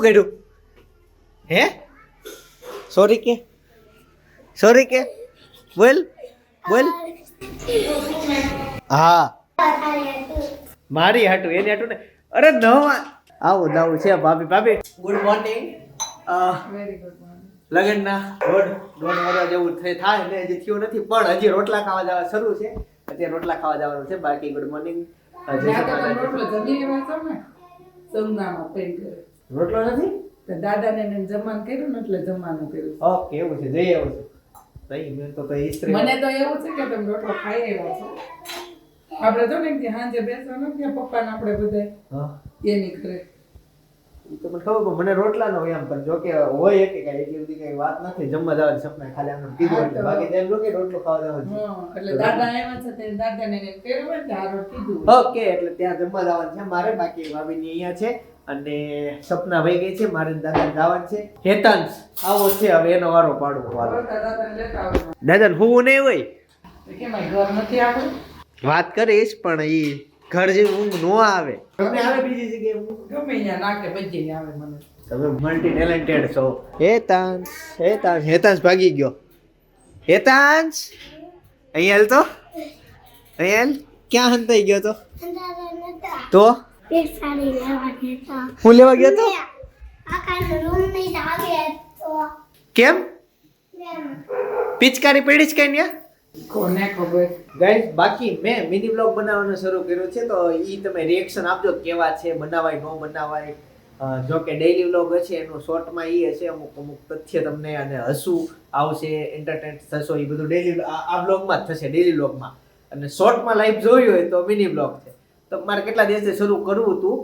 શું કર્યું? હે? સોરી કે. સોરી કે. બોલ બોલ. હા. મારી હાટું એની હાટું ને અરે નવા. આવું નવું છે ભાભી ભાભી. ગુડ મોર્નિંગ લગ્નના દોઢ દોઢ વર્ષ જેવું થઈ થાય ને હજી થયું નથી પણ હજી રોટલા ખાવા જવા શરૂ છે. અત્યારે રોટલા ખાવા જવાનું છે બાકી ગુડ મોર્નિંગ રોટલો ને રોટલો નથી? તો દાદાને એને જમવાનું કર્યું ને એટલે જમવાનું કર્યું. ઓકે એવું છે જઈ આવું છું. તઈ મેં તો કઈ ઇસ્ત્રી મને તો એવું છે કે તમે રોટલો ખાઈ આવ્યા છો. આપણે તો ને કે સાંજે બેસવાનું ત્યાં પપ્પાને આપણે બધા હા. એની ઘરે. તો મને ખબર પણ મને રોટલા નો એમ પણ જો કે હોય કે કઈ એટલી બધી કઈ વાત નથી. જમવા જવાની સપના ખાલી આમ કીધું એટલે બાકી તેમ લોકો રોટલો ખાવા જવાનું એટલે દાદા એવા છે તે દાદાને કર્યું હોય ને આ હારો કીધું. ઓકે એટલે ત્યાં જમવા જવાનું છે. મારે બાકી ભાભીની અહીંયા છે. અને સપના વહી ગઈ છે મારે દાદા ગાવાનું છે. હેતાંશ. આવો છે હવે એનો વારો પાડવો. વારો. દાદા હું નહીં હોય? વાત કરીશ પણ એ ઘર જેવી ઊંઘ નો આવે. તમને આવે બીજી જગ્યાએ ગમે ત્યાં નાખે બધી આવે મને. તમે મલ્ટી ટેલેન્ટેડ છો. હેતાંશ હેતાંશ હેતાંશ ભાગી ગયો. હેતાંશ! અહીંયા તો? અહીંયા ક્યાં હંતાઈ ગયો તો? તો? એક સાડી હું લેવા ગયો તો આકાશ રૂમ નહીં આવે તો. કેમ? પિચકારી પડી જ કઈ ન્યા કોને ખબર? ગાઈસ બાકી મેં મિની બ્લોગ બનાવવાનો શરૂ કર્યો છે તો એ તમે રિએક્શન આપજો કેવા છે બનાવાય ન બનાવાય. જો કે ડેઈલી વ્લોગ હશે એનું શોર્ટમાં એ હશે અમુક અમુક તથ્ય તમને અને હસવું આવશે એન્ટરટેન થશો એ બધું ડેઈલી આ બ્લોગમાં જ થશે ડેઈલી બ્લોગમાં અને શોર્ટમાં લાઈવ જોયું હોય તો મિની બ્લોગ છે. તો મારે કેટલા દિવસથી શરૂ કરવું હતું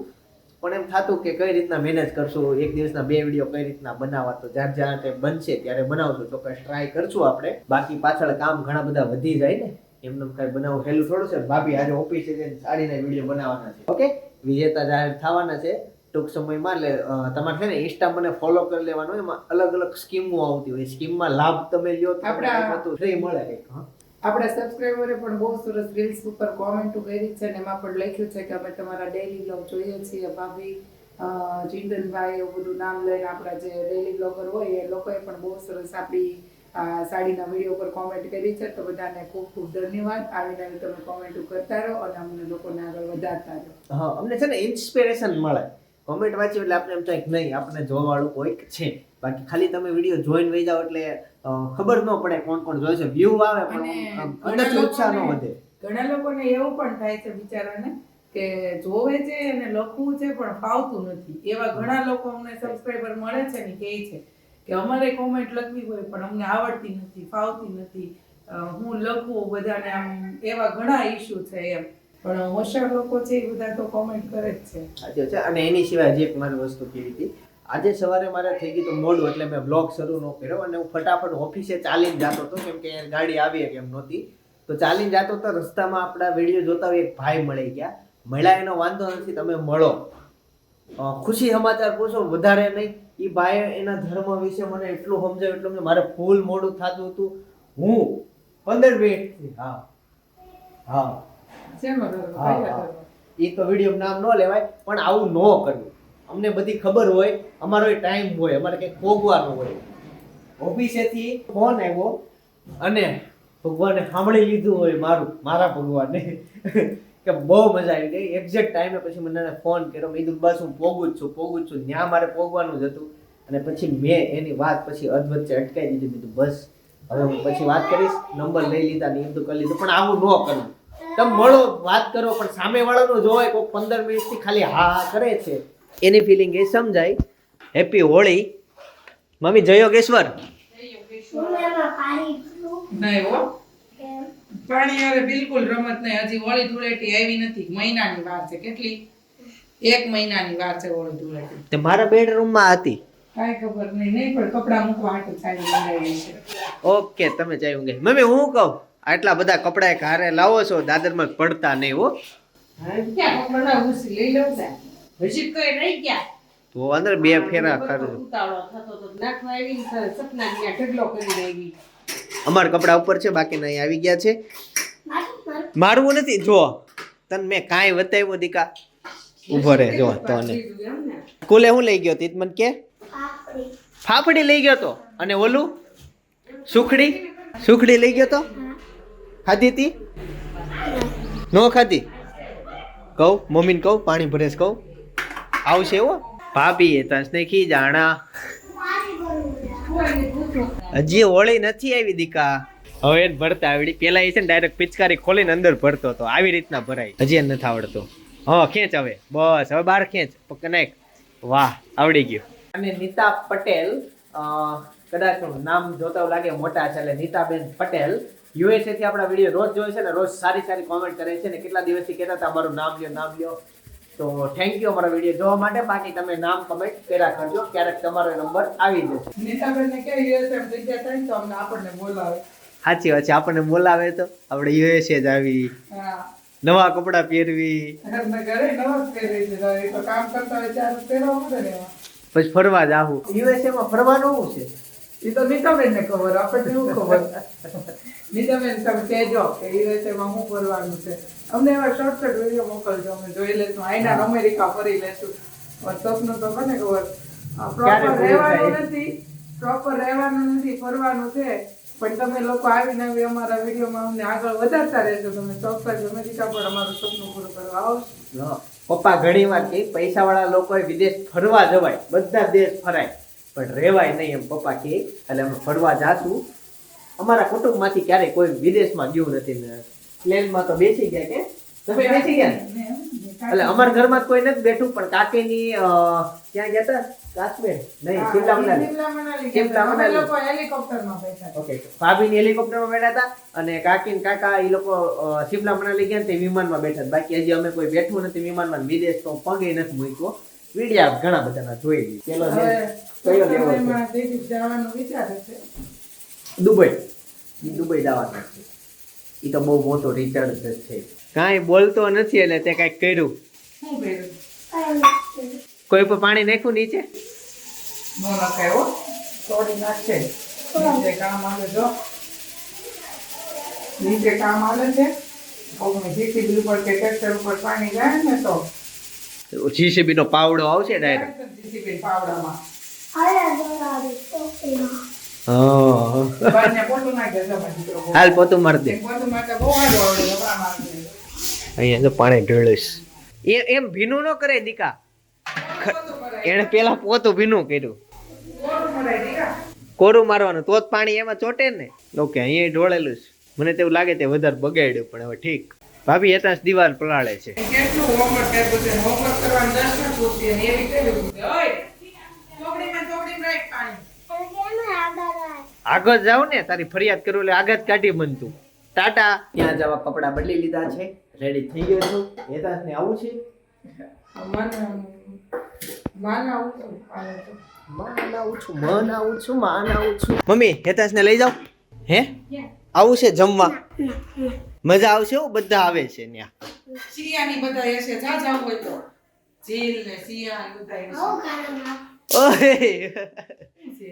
પણ એમ થતું કે કઈ રીતના મેનેજ કરશું એક દિવસના બે વીડિયો કઈ રીતના બનાવવા તો જ્યાં જ્યાં તે બનશે ત્યારે બનાવશું ચોક્કસ ટ્રાય કરશું આપણે. બાકી પાછળ કામ ઘણા બધા વધી જાય ને એમને કઈ બનાવવું હેલું થોડું છે ભાભી આજે ઓફિસે જઈને સાડીના વીડિયો બનાવવાના છે. ઓકે વિજેતા જાહેર થવાના છે. ટૂંક સમયમાં એટલે તમારે છે ને ઇન્સ્ટા મને ફોલો કરી લેવાનું એમાં અલગ અલગ સ્કીમો આવતી હોય. સ્કીમમાં લાભ તમે લ્યો આપણા- ફ્રી મળે કંઈક હા. આપણા સબસ્ક્રાઈબરે પણ બહુ સરસ રીલ્સ ઉપર કોમેન્ટો કરી છે અને એમાં પણ લખ્યું છે કે અમે તમારા ડેઈલી બ્લોગ જોઈએ છીએ. ભાભી જીંદનભાઈ એવું બધું નામ લઈને આપણા જે ડેઈલી બ્લોગર હોય એ લોકોએ પણ બહુ સરસ આપણી સાડીના વીડિયો પર કોમેન્ટ કરી છે. તો બધાને ખૂબ ખૂબ ધન્યવાદ. આવી નવી તમે કોમેન્ટો કરતા રહો અને અમને લોકોને આગળ વધારતા રહો. હા, અમને છે ને ઇન્સ્પિરેશન મળે. કોમેન્ટ વાંચ્યું એટલે આપણે એમ થાય નહીં, આપણે જોવાવાળું કોઈક છે. બાકી ખાલી તમે વીડિયો જોઈન વહી જાઓ એટલે ખબર ન પડે કોણ કોણ જોઈ છે. વ્યૂ આવે પણ અંદરથી ઉત્સાહ ન વધે. ઘણા લોકોને એવું પણ થાય છે બિચારાને કે જોવે છે અને લખવું છે પણ ફાવતું નથી. એવા ઘણા લોકો અમને સબસ્ક્રાઈબર મળે છે ને કહે છે કે અમારે કોમેન્ટ લખવી હોય પણ અમને આવડતી નથી ફાવતી નથી. હું લખું બધાને આમ એવા ઘણા ઇશ્યુ છે એમ. પણ હોશિયાર લોકો છે એ બધા તો કોમેન્ટ કરે જ છે. અને એની સિવાય જે એક મારી વસ્તુ કેવી હતી? આજે સવારે મારે થઈ ગયું તો મોડું એટલે મેં બ્લોગ શરૂ ન કર્યો અને હું ફટાફટ ઓફિસે ચાલીને જતો હતો કેમ કે ગાડી આવી કેમ નહોતી. તો ચાલીને જતો હતો રસ્તામાં આપણા વીડિયો જોતા હોય એક ભાઈ મળી ગયા. મળ્યા એનો વાંધો નથી તમે મળો. ખુશી સમાચાર પૂછો વધારે નહીં. એ ભાઈ એના ધર્મ વિશે મને એટલું સમજાવ્યું એટલું. મારે ફૂલ મોડું થતું હતું. હું પંદર મિનિટથી હા. હા? એ તો વીડિયો નામ ન લેવાય પણ આવું ન કરવું અમને બધી ખબર હોય, અમારો ટાઈમ હોય, અમારે કંઈક ભોગવાનું હોય. ઓફિસેથી ફોન આવ્યો અને ભગવાને સાંભળી લીધું હોય મારું, મારા ભગવાને કે બહુ મજા આવી ગઈ. એક્ઝેક્ટ ટાઈમે પછી મને ફોન કર્યો. મેં કીધું, બસ હું પોગું જ છું પોગું જ છું. ત્યાં મારે પોગવાનું જ હતું. અને પછી મેં એની વાત પછી અધવચ્ચે અટકાઈ દીધી. મેં બસ, હવે હું પછી વાત કરીશ. નંબર લઈ લીધા ને એ બધું કરી લીધું. પણ આવું ન કરવું. તમે મળો, વાત કરો, પણ સામેવાળાનો જોવાય કોઈ પંદર મિનિટથી ખાલી હા હા કરે છે. એની ફિલિંગ એ સમજાય. હેપી હોળી મમ્મી જય યોગેશ્વર પાણી પીવું. નહીં હો. એમ. પાણી હવે બિલકુલ રમત નહીં. હજી હોળી ધૂળેટી આવી નથી. મહિનાની વાર છે. કેટલી? એક મહિનાની વાર છે હોળી ધૂળેટી. તે મારા બેડરૂમમાં હતી. કાંઈ ખબર નહીં. નહીં પણ કપડાં મૂકવા હાટે મંગાવી છે. ઓકે તમે જઈ ઊંઘે મમ્મી હું કહું? આટલા બધા કપડા ઘરે લાવો છો. દાદરમાં પડતા નહીં હો. ક્યાં કપડાં ઉસી લઈ લઉં હજી તો એ રહી ગયા. તો અંદર બે ફેરા કરજો ઉતાવળો થતો તો નાખવા આવી સપના ત્યાં ઢગલો કરીને આવી. અમાર કપડા ઉપર છે બાકી નહીં આવી ગયા છે. મારું મારું મારવું નથી જો તને મેં કાંઈ બતાવ્યું દીકા. ઊભો રહે જો તને કુલે હું લઈ ગયો તીત મને કે? ફાફડી લઈ ગયો તો. અને ઓલું? સુખડી? સુખડી લઈ ગયો તો? ખાધી તી? નો ખાધી? કહું મમ્મીને કહું પાણી ભરેશ કહું. આવશે એવો ભાભી, એ કી જાણા? હજી હોળી નથી આવી દીકા. હવે જ ભરતા આવડી. પેલા એ છે ને ડાયરેક્ટ પિચકારી ખોલીને અંદર ભરતો હતો. આવી રીતના ભરાય. હજી નથી આવડતો. હા ખેંચ હવે. બસ, હવે બાર ખેંચ. કનેક વાહ, આવડી ગયું. અને નીતા પટેલ કદાચ નામ જોતા લાગે મોટા છે એટલે નીતાબેન પટેલ, યુએસએથી આપણા વીડિયો રોજ જોવે છે ને રોજ સારી સારી કોમેન્ટ કરે છે ને કેટલા દિવસથી કહેતા હતા, મારું નામ લ્યો નામ લ્યો. તો થેન્ક યુ અમારા વીડિયો જોવા માટે. બાકી તમે નામ કમેન્ટ કર્યા કરજો. ક્યારેક તમારો નંબર આવી જશે. નીતાબેનને કે યુએસએમ જગ્યા થાય તો અમને આપણને બોલાવે. સાચી વાત છે. આપણને બોલાવે તો આપણે યુએસએ જ આવી. નવા કપડા પહેરવી. ઘરે નવા છે તો એ તો કામ કરતા હોય ત્યારે પહેરવા પડે ને પછી ફરવા જાવું યુએસએ માં ફરવાનું શું છે? એ તો નીતાબેનને ખબર. આપણને શું ખબર? નીતાબેન તમે કહેજો કે યુએસએ માં શું ફરવાનું છે? અમને એવા શોર્ટ શોર્ટ વીડિયો મોકલજો. અમે જોઈ લેશું આઈના અમેરિકા ફરી લેશું પણ સપનું તો કોને ખબર પ્રોપર રહેવાનું નથી. પ્રોપર રહેવાનું નથી ફરવાનું છે. પણ તમે લોકો આવીને આવી અમારા વિડીયોમાં અમને આગળ વધારતા રહેશો તમે ચોક્કસ અમેરિકા પર અમારું સપનું પૂરું કરવા આવશે. પપ્પા ઘણી વાર કે પૈસા વાળા લોકોએ વિદેશ ફરવા જવાય. બધા દેશ ફરાય. પણ રેવાય નહીં એમ પપ્પા કે. એટલે અમે ફરવા જાશું. અમારા કુટુંબમાંથી ક્યારેય કોઈ વિદેશમાં ગયું નથી ને. પ્લેનમાં તો બેસી ગયા કે? તમે બેસી ગયા? ને? એટલે અમારા ઘરમાં કોઈ નથી બેઠું પણ કાકીની ક્યાં ગયા હતા? કાશ્મીર? નહીં શિમલા મનાલી શિમલા મનાલી. લોકો હેલિકોપ્ટરમાં બેઠા. ઓકે ભાભીની હેલિકોપ્ટરમાં બેઠા હતા અને કાકી ને કાકા એ લોકો શિમલા મનાલી ગયા તે વિમાનમાં બેઠા બાકી હજી અમે કોઈ બેઠું નથી વિમાનમાં વિદેશ તો પગે નથી મૂક્યો. વિડિયા ઘણા બધાના જોઈ લી પેલો કયો લેવો જવાનું વિચારે છે દુબઈ. દુબઈ જવાનું છે. ઈ તો બહુ મોટો રિચાર્જ છે. કાંઈ બોલતો નથી એટલે તે કાંઈક કર્યું. કઈ પર પાણી નાખ્યું નીચે? નો નખાય તોડી નાખશે નીચે કામ આવે જો. નીચે કામ આવે છે. જીસીબી ઉપર કે ટ્રેક્ટર ઉપર પાણી જાય ને તો. જીસીબી નો પાવડો આવશે ડાયરેક્ટ. જીસીબી પાવડામાં. હાલ પોતું માર દે. અહીંયા તો પાણી ઢળીશ એ એમ ભીનું ન કરે દીકા. એણે પેલા પોતું ભીનું કર્યું. કોરું મારવાનું તો જ પાણી એમાં ચોટે ને. ઓકે અહીંયા ઢોળેલું છે. મને તેવું લાગે તે વધારે બગાડ્યું પણ હવે ઠીક. ભાભી એતાંશ દિવાલ પલાળે છે કેટલું homework આપ્યું છે homework કરવાનું દસ મિનિટ પૂરતી અને એવી કેવી પૂરતી? ઓય, ચોપડીમાં ચોપડીમાં રાખ પાણી. અને કેમ આગળ જાવ ને તારી ફરિયાદ કરું એટલે આગળ કાઢી બનતું. ટાટા. ત્યાં જવા કપડા બદલી લીધા છે. રેડી થઈ ગયો છું. એતાંશ ને આવું છે? મન મન આવું છું, આવું છું. માન આવું છું મન આવું છું માન આવું છું. મમ્મી હેતાંશ ને લઈ જાઓ. હે? આવું છે જમવા? મજા આવશે હો બધા આવે છે ત્યાં સિયાની બધા હશે જા જાવ હોય તો જીલ ને સિયા બધા હશે.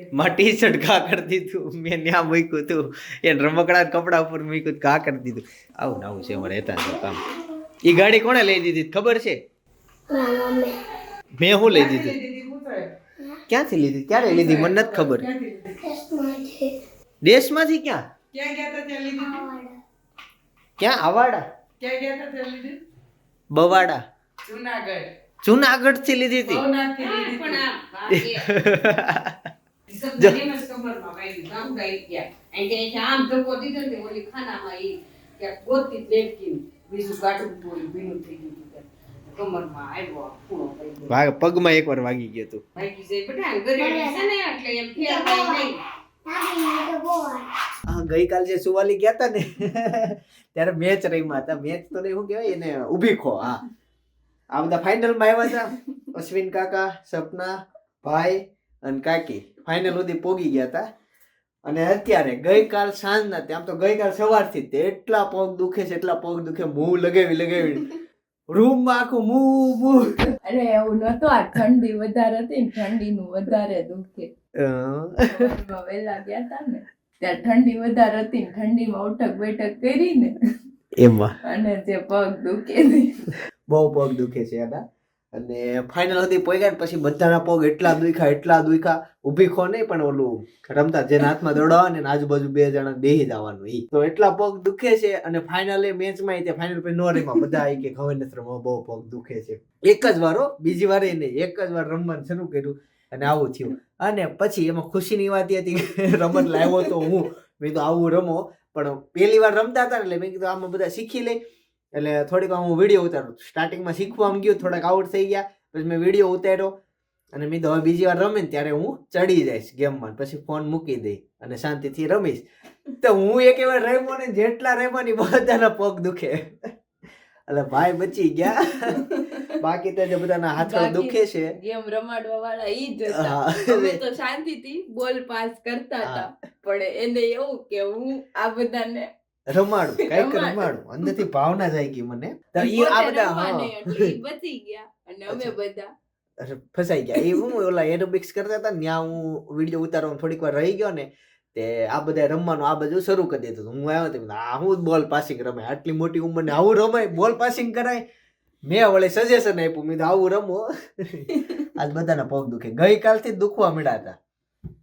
આવું ખાવાનું માં ટી શર્ટ ઘા કરી દીધું. મેં ત્યાં મૂક્યું હતું એને રમકડા કપડા ઉપર મૂક્યું ઘા કરી દીધું. આવું ને આવું છે અમારે હેતાંશનું કામ. એ ગાડી કોણે લઈ દીધી ખબર છે? મેં હું લઈ દીધું? ક્યાંથી લીધી? ક્યારે લીધી? મને નથી ખબર. દેશમાંથી ક્યાં? ક્યાં? આવડે? બવાડા. જુનાગઢ. જુનાગઢથી લીધી હતી. ભવનાથથી એક પગમાં એકવાર વાગી ગયો તું ગઈકાલ જે સુવાલી ગયા હતા ને ત્યારે મેચ રમ્યા હતા. મેચ તો નહીં શું કહેવાય એને ઊભી ખો હા. આ બધા ફાઇનલમાં આવ્યા હતા. અશ્વિન કાકા સપના ભાઈ અને કાકી ફાઇનલ સુધી પોગી ગયા હતા અને અત્યારે ગઈકાલ સાંજના ત્યાં આમ તો ગઈકાલ સવારથી તે એટલા પગ દુખે છે એટલા પગ દુખે મું લગાવી લગાવી. રૂમમાં આખું મું મું. અરે એવું નતો આ ઠંડી વધારે હતી ને ઠંડીનું વધારે દુખે. વહેલા ગયા હતા ને ત્યાં ઠંડી વધારે હતી ને ઠંડીમાં ઉઠક બેઠક કરી ને. એમાં અને જે પગ દુખે બહુ પગ દુખે છે એના અને ફાઇનલ સુધી પહોંચ્યા ને પછી બધાના પગ એટલા દુખ્યા, એટલા દુખા ઊભી ખો નહીં પણ ઓલું રમતા, જેના હાથમાં દોડાવે ને આજુબાજુ બે જણા બેહી જવાનું ઈ. તો એટલા પગ દુખે છે અને ફાઇનલે મેચમાં તે ફાઇનલ પછી નો રમ્યા. બધા આવી કે ખબર બહુ પગ દુખે છે. એક જ વારો બીજી વાર નહીં. એક જ વાર રમવાનું શરૂ કર્યું અને આવું થયું. અને પછી એમાં ખુશીની વાત એ હતી રમત લાવ્યો તો હું. મેં કીધું આવું રમો. પણ પહેલી વાર રમતા હતા ને એટલે મેં કીધું આમાં બધા શીખી લઈ એટલે થોડીક હું વીડિયો ઉતારું સ્ટાર્ટિંગમાં શીખવા ગયો થોડાક આઉટ થઈ ગયા પછી મેં વીડિયો ઉતાર્યો. અને મેં હવે બીજી વાર રમીને ત્યારે હું ચડી જઈશ ગેમમાં. પછી ફોન મૂકી દઈ અને શાંતિથી રમીશ. તો હું એક વાર રમ્યો ને જેટલા રમ્યા ને બધાના પગ દુખે. એટલે ભાઈ બચી ગયા. બાકી તો જે બધાના હાથમાં દુખે છે. ગેમ રમાડવા વાળા ઈ જ હતા. અમે તો શાંતિથી બોલ પાસ કરતા હતા. પણ એને એવું કે હું આ બધાને રમાડું કંઈક રમાડું. અંદરથી ભાવના જાય ગઈ મને. ઈ આ બધા હા. બચી ગયા. અને અમે બધા. ફસાઈ ગયા. એ હું ઓલા એરોબિક્સ કરતા હતા ત્યાં હું વીડિયો ઉતારવાનું થોડીક વાર રહી ગયો ને તે આ બધા રમવાનું આ બધું શરૂ કરી દીધું હું આવ્યો તો આ હું બોલ પાસિંગ રમે. આટલી મોટી ઉંમરને આવું રમાય? બોલ પાસિંગ કરાય? મેં વળે સજેશન આપ્યું. મેં આવું રમો. આજ બધાના પગ દુખે. ગઈકાલથી દુખવા મળ્યા હતા.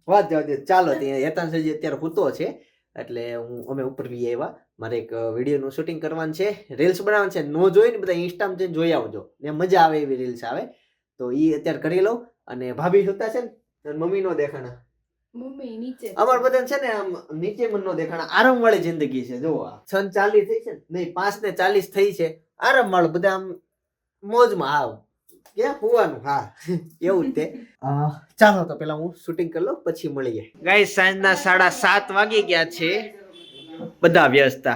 વાત જવા દે. ચાલો ત્યાં હેતાન સજી અત્યારે હૂતો છે. એટલે હું અમે ઉપર બી આવ્યા. મારે એક વિડીયોનું શૂટિંગ કરવાનું છે. રીલ્સ બનાવવાનું છે. નો જોઈ ને બધા ઇન્સ્ટામાં જઈને જોઈ આવજો. ને મજા આવે એવી રીલ્સ આવે. તો એ અત્યારે કરી લઉં. અને ભાભી સુતા છે ને મમ્મી નો દેખાણા. મમ્મી નીચે અમાર બધા છે ને આમ નીચે મન નો દેખાણા. આરામ વાળી જિંદગી છે. જો આ. છ ચાલીસ થઈ છે નહીં પાંચ ને ચાલીસ થઈ છે. આરામ વાળું બધા આમ મોજમાં આવ. ક્યાં હોવાનું હા. એવું તે. ચાલો તો પેલા હું શૂટિંગ કરી લઉં પછી મળીએ. ગાય સાંજના સાડા સાત વાગી ગયા છે. બધા વ્યસ્ત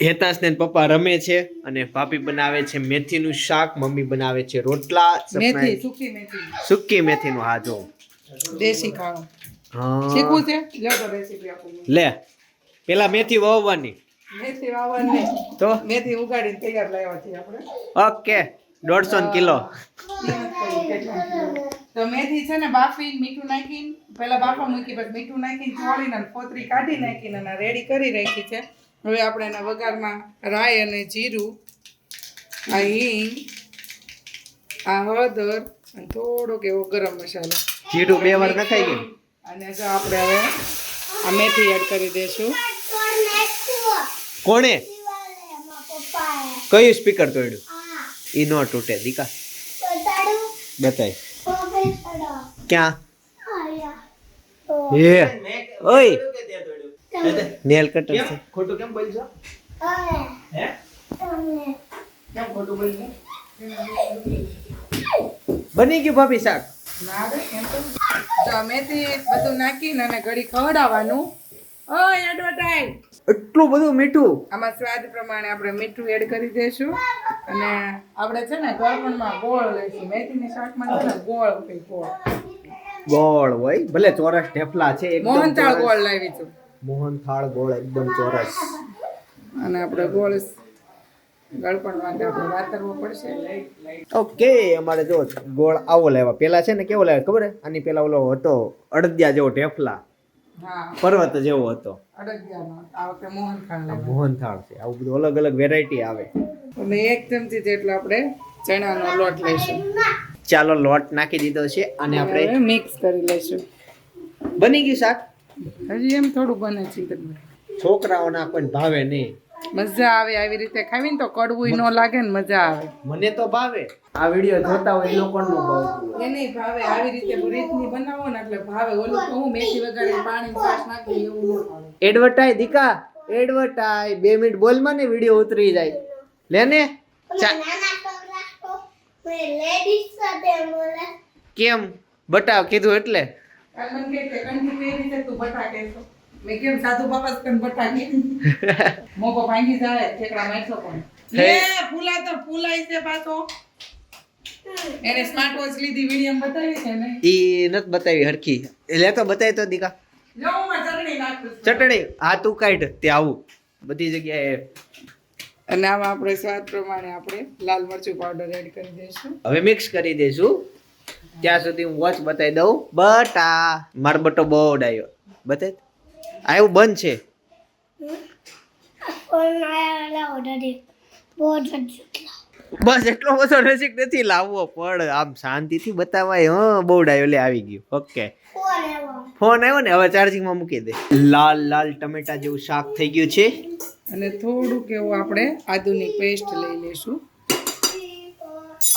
હેતાશ ને પપ્પા રમે છે અને ભાભી બનાવે છે મેથીનું શાક મમ્મી બનાવે છે રોટલા મેથી સૂકી મેથી. સુકી મેથીનું હા જો. દેશી ખાણું. હા. શીખવું છે? લ્યો તો રેસીપી આપું લે પેલા મેથી વાવવાની. મેથી વાવવાની. તો? મેથી ઉગાડીને તૈયાર લાવ્યા છે આપણે. ઓકે. દોઢસો કિલો. તો મેથી છે ને બાફીને મીઠું નાખીને પહેલા બાફા મૂકી પછી મીઠું નાખીને છોડીને ફોતરી કાઢી નાખીને અને રેડી કરી રાખી છે. હવે આપણે એના વઘારમાં રાય અને જીરું આ હિંગ આ હળદર અને થોડોક એવો ગરમ મસાલો. જીરું બે વાર નખાઈ ગયું. અને જો આપણે હવે આ મેથી એડ કરી દઈશું. કોણે? કયું સ્પીકર તોડ્યું? ઈ નો તૂટે દીકા બતાય. ક્યાં? હે. ઓય. નેલ કટર છે. ખોટું કેમ અરે. હે? કેમ ખોટું બોલશો? બની ગયું ભાભી શાક. તમે તો બધું નાખીને અને ઘડી ખવડાવવાનું. ઓય એડવર્ટાઈઝ એટલું બધું મીઠું. આમાં સ્વાદ પ્રમાણે આપણે મીઠું એડ કરી દઈશું અને આપણે છે ને ગળપણમાં ગોળ લઈશું. મેથીની શાકમાં છે ને ગોળ કઈ ગોળ. ગોળ હોય. ભલે ચોરસ ઢેફલા છે મોહનથાળ ગોળ લાવી છું. મોહનથાળ ગોળ એકદમ ચોરસ. અને આપણે ગોળ ગળપણ માટે આપણે વાતરવો પડશે. ઓકે અમારે જો ગોળ આવો લાવ્યા પેલા છે ને કેવો લાવ્યા ખબર? આની પેલા ઓલો હતો અડદિયા જેવો ઢેફલા. પર્વત જેવો હતો. મોહનથાળ છે. આવું બધું અલગ અલગ વેરાયટી આવે. અને એક ચમચી જેટલો આપણે ચણાનો લોટ લઈશું. ચાલો લોટ નાખી દીધો છે અને આપણે મિક્સ કરી લઈશું. બની ગયું શાક? હજી એમ થોડું બને છે. છોકરાઓના કોઈ ભાવે નહીં. મજા આવે આવી રીતે ખાવીને તો કડવું ન લાગે ને મજા આવે. મને તો ભાવે. આ વીડિયો જોતા હોય એ લોકોને નો ભાવતું એ નહીં ભાવે આવી રીતે રીતની બનાવો ને એટલે ભાવે. ઓલું તો હું મેથી વગાડી પાણી છાશ નાખી એવું ન ભાવે. એડવર્ટાઈ દીકા એડવર્ટાઈ બે મિનિટ બોલમાં ને વીડિયો ઉતરી જાય. લે ને. કેમ? બટાવ કીધું એટલે. કાલ મને કહે કે કંઠી કઈ રીતે તું બટાકે છો મેં કેમ સાધુ બાપા કન બટાકે? મોકો ભાંગી જાય ઠેકડા મારશો પણ. લે ફૂલા તો ફૂલાઈ છે પાછો. એને સ્માર્ટ વોચ લીધી વીડિયો બતાવી છે ને. ઈ નથી બતાવી હરખી. એટલે તો બતાવી તો દીકા. ચટણી હા તું કાઢ તે આવું. બધી જગ્યાએ. અને આમાં આપણે સ્વાદ પ્રમાણે આપણે લાલ મરચું પાવડર એડ કરી દઈશું. હવે મિક્સ કરી દઈશું. ત્યાં સુધી હું વોચ બતાવી દઉં. બટા. મારો બટો બહુ ડાયો બતાય આવું બંધ છે. બસ એટલો બધો નજીક નથી લાવવો પણ આમ શાંતિથી બતાવાય હા બહુ ડાયોલે આવી ગયું. ઓકે. ફોન આવ્યો ને હવે ચાર્જિંગમાં મૂકી દે. લાલ લાલ ટમેટા જેવું શાક થઈ ગયું છે. અને થોડુંક એવું આપણે આદુની પેસ્ટ લઈ લેશું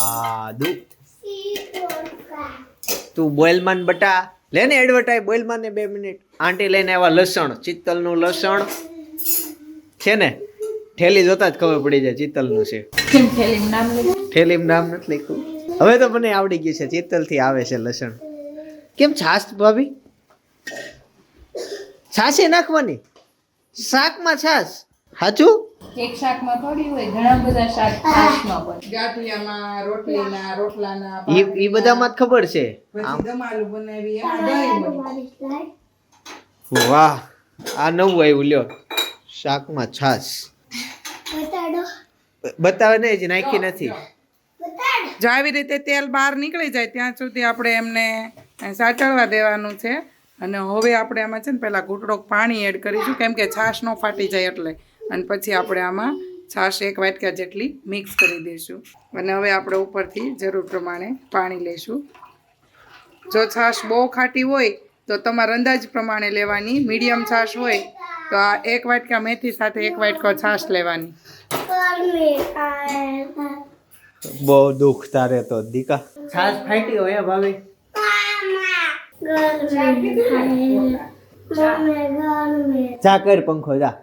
આદુ તું બોઇલમાન બટા. લે ને એડવર્ટાઈઝ બોઇલમાન ને બે મિનિટ. આંટી લઈને આવ્યા લસણ, ચિત્તલનું લસણ. છે ને? ઠેલી જોતા જ ખબર પડી જાય ચિત્તલનું છે. ઠેલીમાં નામ નથી લખ્યું. હવે તો મને આવડી ગયું છે, ચિત્તલથી આવે છે લસણ. કેમ છાશ ભાભી? છાશે નાખવાની? શાકમાં છાશ? સાચું એક શાકમાં થોડી હોય ઘણા બધા શાક છાશમાં બને ગાંઠિયામાં રોટલીના રોટલાના ઈ ઈ બધામાં જ ખબર છે? પછી બનાવી એમાં દહીં વાહ આ નવું આવ્યું લ્યો. શાકમાં છાશ. બતાડો. બતાવે ને જ નાખી નથી. બતાડો. જો આવી રીતે તેલ બહાર નીકળી જાય ત્યાં સુધી આપણે એમને સાચળવા દેવાનું છે. અને હવે આપણે આમાં છે ને પહેલાં ઘૂંટડો પાણી એડ કરીશું કેમ કે છાશ ન ફાટી જાય એટલે. અને પછી આપણે આમાં છાશ એક વાટકા જેટલી મિક્સ કરી દઈશું. અને હવે આપણે ઉપરથી જરૂર પ્રમાણે પાણી લઈશું. જો છાશ બહુ ખાટી હોય તો તમારા અંદાજ પ્રમાણે લેવાની. મીડિયમ છાશ હોય તો આ એક વાટકા મેથી સાથે એક વાટકો છાશ લેવાની. બહુ દુઃખ તારે તો દીકા. છાશ ફાટી હોય થાય. જા કર પંખો જા.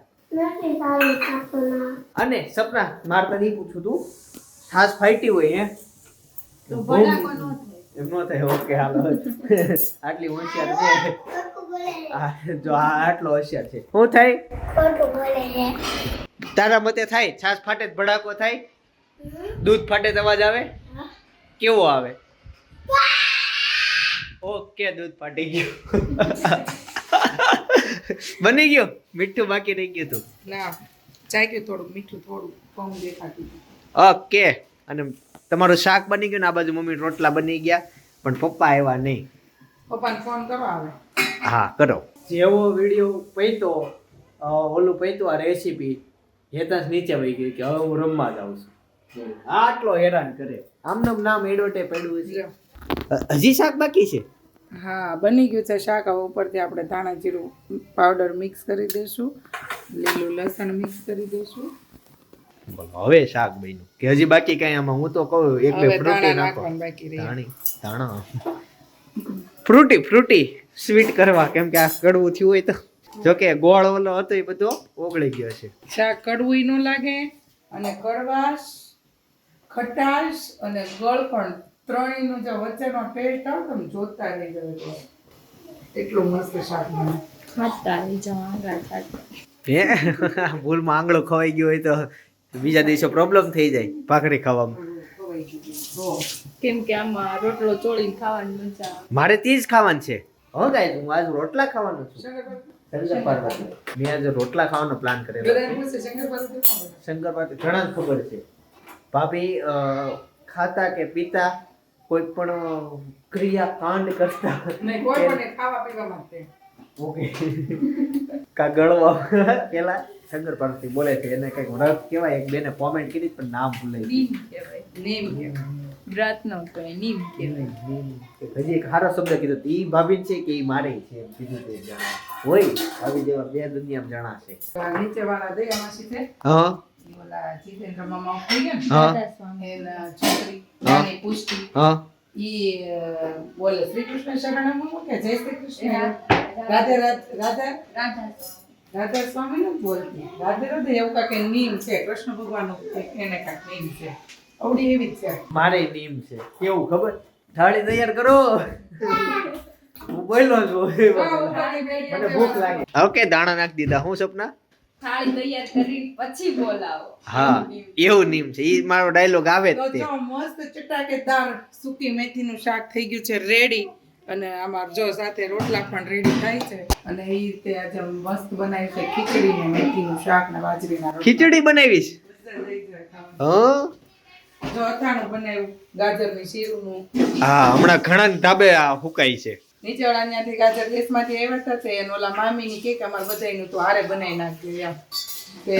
અને સપના મારે તને પૂછું તું છાશ ફાઈટી હોય હે? તો ન થાય. એમ નો થાય ઓકે હાલો. આટલી હોશિયાર છે. જો આ આટલો હોશિયાર છે. શું થાય? ખોટું બોલે છે. તારા મતે થાય છાશ ફાટે જ ભડાકો થાય? દૂધ ફાટે તો અવાજ આવે? કેવો આવે? ઓકે દૂધ ફાટી ગયું. બની ગયો? મીઠું બાકી રહી ગયું તું ના ચાખ્યું થોડું મીઠું થોડું કમ દેખાતું ઓકે. અને તમારું શાક બની ગયું ને આ બાજુ મમ્મી રોટલા બની ગયા પણ પપ્પા આવ્યા નહીં. પપ્પાને ફોન કરો આવે. હા કરો. જેવો વીડિયો પૈતો ઓલું પૈતું આ રેસીપી હેતાશ નીચે વહી ગયું કે હવે હું રમવા જાઉં છું. આટલો હેરાન કરે. આમનું નામ એડવર્ટે પડ્યું છે. હજી શાક બાકી છે? હા બની ગયું છે શાક. હવે ઉપરથી આપણે ધાણા જીરું પાવડર મિક્સ કરી દઈશું. લીલું લસણ મિક્સ કરી દઈશું. હવે શાક બન્યું. કે હજી બાકી કઈ આમાં હું તો કહું એક બે ફ્રૂટી નાખો. ધાણી ધાણા. ફ્રૂટી ફ્રૂટી સ્વીટ કરવા. કેમ કે આ કડવું થયું હોય તો. જો કે ગોળ ઓલો હતો એ બધો ઓગળી ગયો છે. શાક કડવું ન લાગે. અને કડવાશ ખટાશ અને ગળપણ ત્રણેયનો જે વચ્ચેનો ટેસ્ટ આવે તમે જોતા રહી જાવ એટલું. મસ્ત શાક બને. ખાતા રહી જાઓ હે? ભૂલમાં આંગળો ખવાઈ ગયો હોય તો બીજા દિવસે પ્રોબ્લેમ થઈ જાય ભાખરી ખાવામાં. કેમ કે આમાં રોટલો ચોળીને ખાવાની મજા મારે તે જ ખાવાનું છે. હો ગાય હું આજ રોટલા ખાવાનો છું. શંકર પાર્વતી મેં આજે રોટલા ખાવાનો પ્લાન કરેલો? શંકર પાર્વતી ઘણા ખબર છે. ભાભી ખાતા કે પીતા કોઈ પણ ક્રિયા કાંડ કરતા નહીં કોઈ પણ ખાવા પીવા માટે ઓકે. કા ગળવા પેલા શંકર પાર્વતી બોલે છે એને કંઈક વ્રત કહેવાય એક બેને કોમેન્ટ કરી પણ નામ ભૂલે. નીમ કહેવાય. નીમ કહેવાય. વ્રત નો કહેવાય નીમ કહેવાય. હજી એક સારો શબ્દ કીધો ઈ ભાભી છે કે ઈ મારે છે એમ કીધું તે જણા હોય ભાભી જેવા બે દુનિયામાં જણા છે નીચે વાળા દયા માસી છે. હા. ઓલા જીતેન્દ્ર મામા થઈ ગયા ને એના છોકરી. નાની પુષ્ટિ હા. ઈ બોલે શ્રી કૃષ્ણ શરણમ કે જય શ્રી કૃષ્ણ રાધે રાધે રાધા? રાધા સ્વામી નું બોલતી રાધે રાધે એવું કાંઈક નીમ છે. કૃષ્ણ ભગવાન એને કાંઈક નીમ છે. અવડી એવી જ છે. મારે નિયમ છે. કેવું ખબર? થાળી તૈયાર કરો. હું બોલ્યો છું. મને ભૂખ લાગી. ઓકે દાણા નાખી દીધા. હું સપના? થાળી તૈયાર કરી પછી બોલાવો. હા એવું નિયમ છે. ઈ મારો ડાયલોગ આવે જ તે મસ્ત ચટાકેદાર સૂકી મેથીનું શાક થઈ ગયું છે રેડી અને આમાં જો સાથે રોટલા પણ રેડી થાય છે. અને એ રીતે આજે મસ્ત બનાવ્યું છે ખીચડી ને મેથીનું શાક ને બાજરીના રોટલા. ખીચડી ખાવા. હા? જો અથાણું બનાવ્યું ગાજરની શીરનું. હા હમણાં ઘણા ધાબે આ હુકાય છે. નીચેવાળા ત્યાંથી ગાજર દેશમાંથી આવ્યા થશે અને ઓલા મામીની કે કે અમારે બધાયનું તો હારે બનાવી નાખ્યું એમ. કે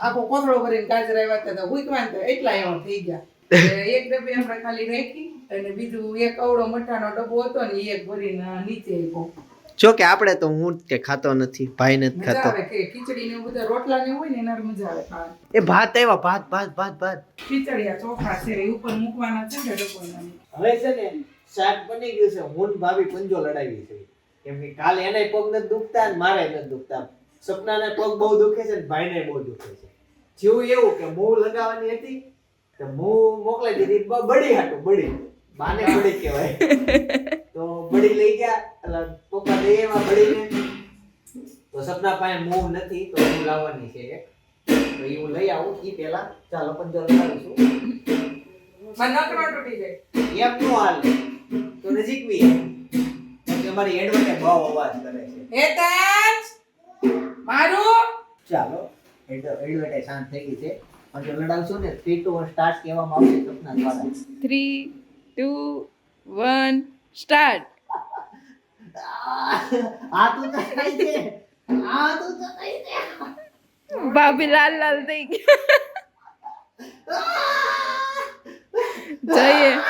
આખો કોથળો ભરીને ગાજર આવ્યા હતા તો હુંકવાન તો એટલા એવા થઈ ગયા. એક ડબ્બી આપણે ખાલી રાખી અને બીજું એક અવળો મઠાનો ડબ્બો હતો ને એ એક ભરીને નીચે આપ્યો જો કે આપણે તો હું કે ખાતો નથી ભાઈ નથી ખાતો. કે ખીચડી ને બધા રોટલા ને હોય ને એના મજા આવે ખાવાની. એ ભાત આવ્યા ભાત ભાત ભાત ભાત. ખીચડી આ ચોખા છે ઉપર મૂકવાના છે ને ડબ્બો હવે છે ને શાક બની ગયું છે હું ભાભી પંજો લડાવી છે કેમ કે કાલે એને પગ નથી દુખતા ને મારે નથી દુખતા. સપનાને પગ બહુ દુખે છે ને ભાઈને બહુ દુખે છે. જેવું એવું કે મૂ લગાવવાની હતી તો મૂ મોકલાઈ દીધી બ- બળી હાટું બળી. બાને બળી કહેવાય. તો બળી લઈ ગયા એટલે પપ્પા લઈ આવ્યા બળીને તો સપના પાસે મૂવ નથી તો હું લાવવાની છે એક. તો એ હું લઈ આવું એ પહેલા. ચાલો પંજો લગાવીશું. નકરો તૂટી જાય. એમ નું હાલે. તો નજીક બી કે અમારી એડવર્ટાઈઝ બહુ અવાજ કરે છે. હેતાંશ મારું! ચાલો એડવર્ટાઈઝ શાંત થઈ ગઈ છે. પણ જો લડાવશું ને થ્રી ટુ સ્ટાર્ટ કહેવામાં આવશે સપના દ્વારા. થ્રી ટુ વન સ્ટાર્ટ આ તો થાય છે. આ તો થાય છે. બાબી લાલ લાલ થઈ ગયા. જઈએ ચિંતનભાઈ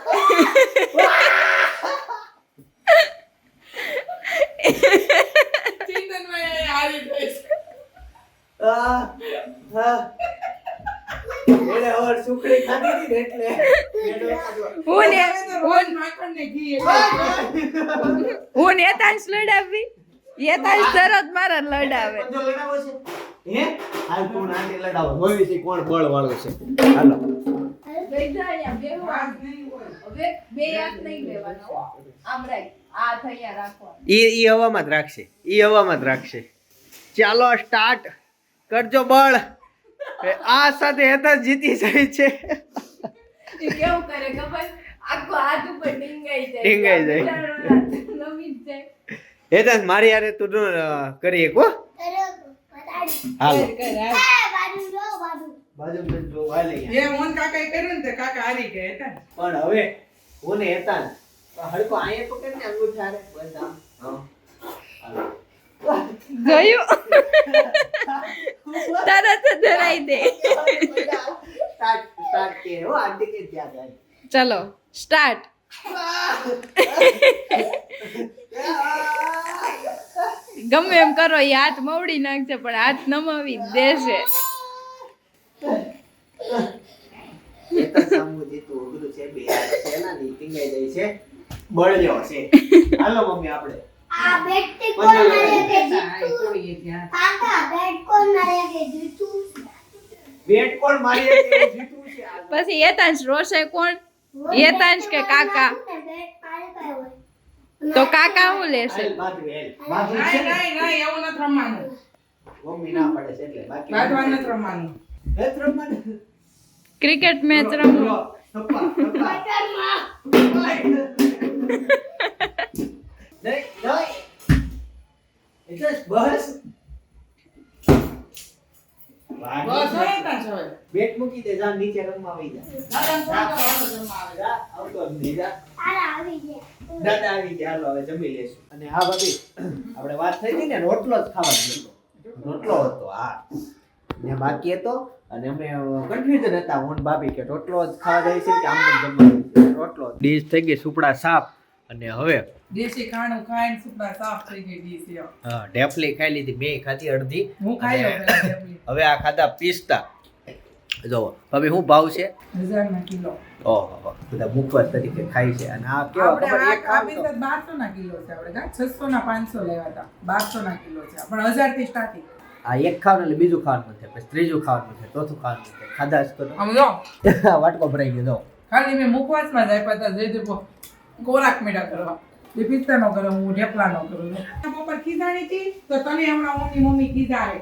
હારી ગઈ આ, હા. નેતાંશ લડાવી યતાંશ તરત મારા લડાવે. પંજો લડાવો છે હે? હાલ કોણ આને લડાવો. જોઈ છે કોણ બળ વાળો છે? હાલો. નહીં હોય હવે બે હાથ નહીં લેવાના આમ રાખ. આ થયા રાખવાનું. ઈ ઈ હવામાં જ રાખશે. ઈ હવામાં જ રાખશે. ચાલો સ્ટાર્ટ કરજો બળ. આ સાથે હેતા જીતી જાય છે. એ કેવું કરે ખબર? આખો હાથ ઉપર ડીંગાઈ જાય. ડીંગાઈ જાય. નમી જાય. મારી યારે તું કરી એક હો. હાલો. કર, કર, બાજુ જો હાલે એ મોહન કાકાએ કર્યું ને તે કાકા હારી ગયા હતા પણ હવે હું ને હેતા હડકો આયે તો કેમ ને અંગૂઠા રે બસ આમ. તરત ધરાઈ દે. ચલો સ્ટાર્ટ. ગમે એમ કરો એ હાથ મવડી નાખશે પણ હાથ નમાવી દેશે. એ તો સામું છે બે છે ના ની જાય છે. બળ્યો છે. હાલો મમ્મી આપણે. આ બેટ કોણ મારે કે એ જીતું ત્યાં કાકા બેટ કોણ મારે કે જીતું? બેટ કોણ મારી શકે એવું છે? પછી યતાંશ રોશે કોણ? યતાંશ કે કાકા? તો કાકા હું લેશે? હાલ, બાજુ હેલ. બાજુ છે નહીં ને? નહીં નહીં એવું નથી રમવાનું. મમ્મી ના પડે છે એટલે બાકી રમવાનું. રમવાનું. ક્રિકેટ મેચ રમો. નીચે રમવા આવી જા હવે જમી લેશું અને હા ભાભી આપણે વાત થઈ હતી ને રોટલો જ ખાવા રોટલો હતો, હા. ને બાકી હતો અને અમે કન્ફ્યુઝન હતા. હું ભાભી કે રોટલો જ ખાવા જાય છે કે આમ જ જમવાનું રોટલો ડીશ થઈ ગઈ સુપડા સાફ. અને હવે? દેશી ખાણું ખાઈને સુપડા સાફ થઈ ગઈ ડીશ હા ઢેફલી ખાઈ લીધી મેં ખાધી અડધી. હું ખાઈ. હવે આ ખાધા પિસ્તા. જો હવે શું ભાવ છે? હજારના કિલો. ઓહો બધા મુખવાસ તરીકે ખાય છે. અને આ કેવા ખબર એક ના કિલો છે આપણે 600 ના 500 લેવા હતા બારસો ના કિલો છે. પણ હજારથી સ્ટાર્ટિંગ. આ એક ખાવાનું એટલે બીજું ખાવાનું છે પછી ત્રીજું ખાવાનું છે ચોથું ખાવાનું છે. ખાધા જ કરો આમ જો. વાટકો ભરાઈ ગયો જો. ખાલી મેં મુખવાસમાં જ આપ્યા હતા જય દેવો ગોરાક મેળા કરવા. એ પિસ્તા નો કરો હું ઢેપલા નો કરું. બપોર ખીજાણી હતી તો તને હમણાં મમ્મી મમ્મી ખીજાડે.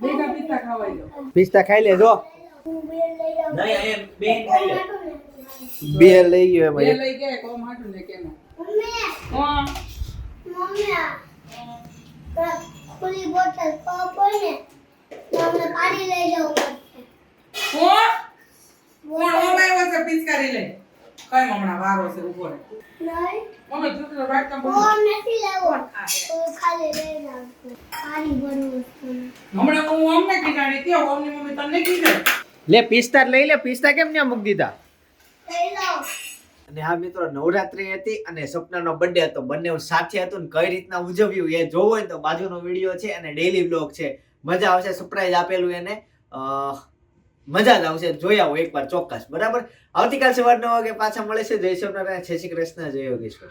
બેગા પિસ્તા ખવાઈ દો. પિસ્તા ખાઈ લેજો હું ખાઈ બે લઈ ગયો બે લઈ ગયા કોમ હાટું લે કેમ. મમ્મી. હા આ બોટલ કપ હોય ને તો અમને પાણી લઈ જવું પડશે. કોણ? પિચકારી લઈ કઈ હમણાં વારો છે ઊભો રહે. નહીં. મમ્મી તું તો વાત તો બોલ. નથી લેવો. તો ખાલી લઈ નાખો પાણી ભરવું હમણાં હું અમને કીધાડી ત્યાં ઓમની મમ્મી તમને કીધે. લે પિસ્તા લઈ લે પિસ્તા કેમ ત્યાં મૂકી દીધા? લઈ લો. અને હા મિત્રો, નવરાત્રી હતી અને સપનાનો બર્થડે હતો. બંને સાથે હતું ને કઈ રીતના ઉજવ્યું એ જોવો હોય તો બાજુનો વીડિયો છે અને ડેઈલી બ્લોગ છે. મજા આવશે સરપ્રાઈઝ આપેલું એને. મજા જ આવશે. જોઈ આવો એકવાર ચોક્કસ. બરાબર? આવતીકાલ સવાર નવ વાગે પાછા મળે છે જય સ્વામિનારાયણ. જય શ્રી કૃષ્ણ. જય યોગેશ્વર.